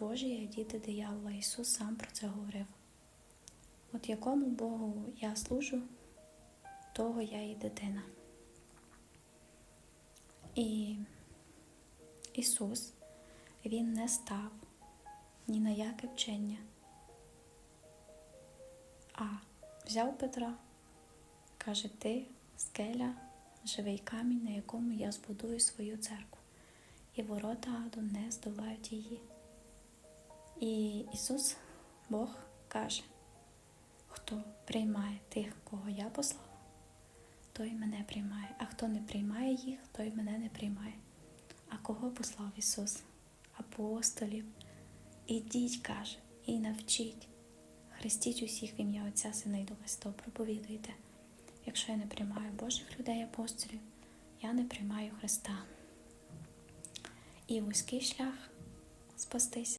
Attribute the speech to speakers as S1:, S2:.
S1: Божі, як діти диявола. Ісус сам про це говорив. От якому Богу я служу, того я і дитина. І Ісус, Він не став ні на яке вчення, а взяв Петра, каже, ти скеля, живий камінь, на якому я збудую свою церкву, і ворота аду не здолають її. І Ісус, Бог, каже, хто приймає тих, кого я послав, той мене приймає, а хто не приймає їх, той мене не приймає. А кого послав Ісус? Апостолів. Ідіть, каже, і навчіть. Хрестіть усіх в ім'я Отця, Сина і Духа Святого, проповідуйте. Якщо я не приймаю Божих людей, апостолів, я не приймаю Христа. І вузький шлях спастися